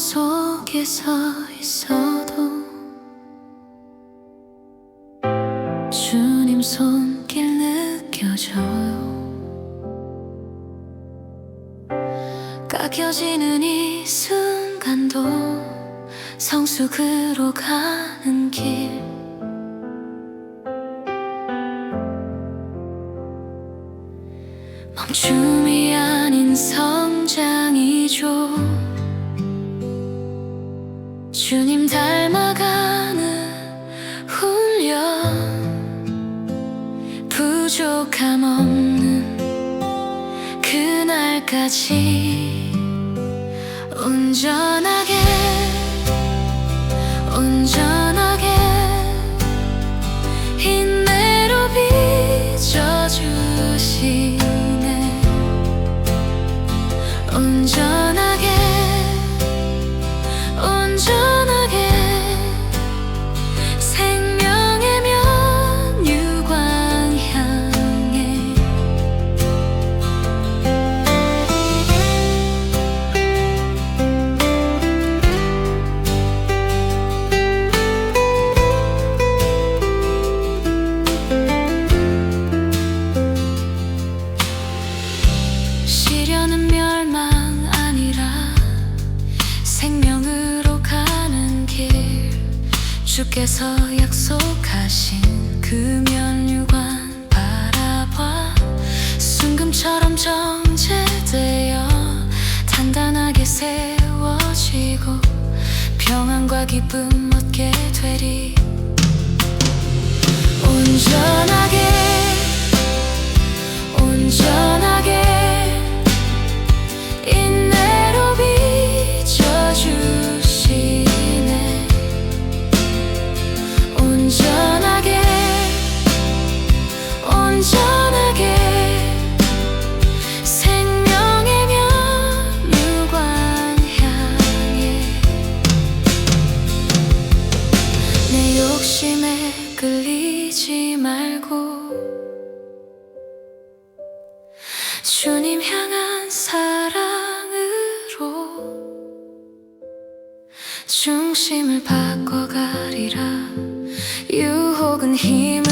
속에 서 있어도 주님 손길 느껴져요. 깎여지는 이 순간도 성숙으로 가는 길. 멈춤이 아닌 성장이죠 주님 닮아가는 훈련. 부족함 없는 그날까지 온전하게 온전하게 인내로 빚어주시네. 온전 시련은 멸망 아니라 생명으로 가는 길. 주께서 약속하신 그 면류관 바라봐. 순금처럼 정제되어 단단하게 세워지고 평안과 기쁨 얻게 되리. 온전 욕심에 끌리지 말고 주님 향한 사랑으로 중심을 바꿔가리라. 유혹은 힘을